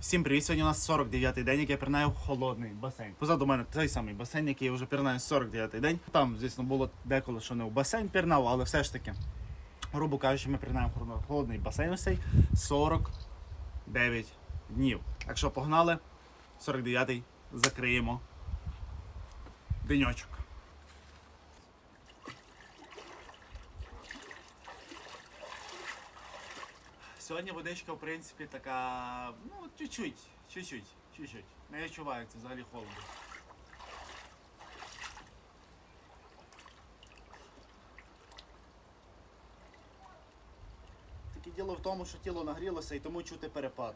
Всім привіт! Сьогодні у нас 49-й день, як я пірнаю в холодний басейн. Позаду мене той самий басейн, який я вже пірнаю 49-й день. Там, звісно, було деколи, що не в басейн пірнав, але все ж таки, грубо кажучи, ми пірнаємо в холодний басейн ось цей 49 днів. Якщо погнали, 49-й закриємо деньочок. Сьогодні водичка, в принципі, така, ну, чуть-чуть, чуть-чуть, чуть-чуть. Не відчувається взагалі холодно. Таке діло в тому, що тіло нагрілося і тому чути перепад.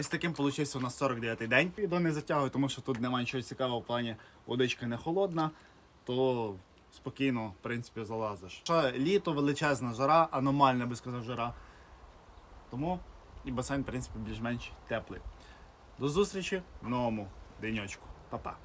Ось таким получився у нас 49-й день. Відео не затягую, тому що тут немає нічого цікавого в плані водичка не холодна, то спокійно, в принципі, залазиш. Ще літо, величезна жара, аномальна, би сказав, жара. Тому і басейн, в принципі, більш-менш теплий. До зустрічі в новому денечку. Па-па.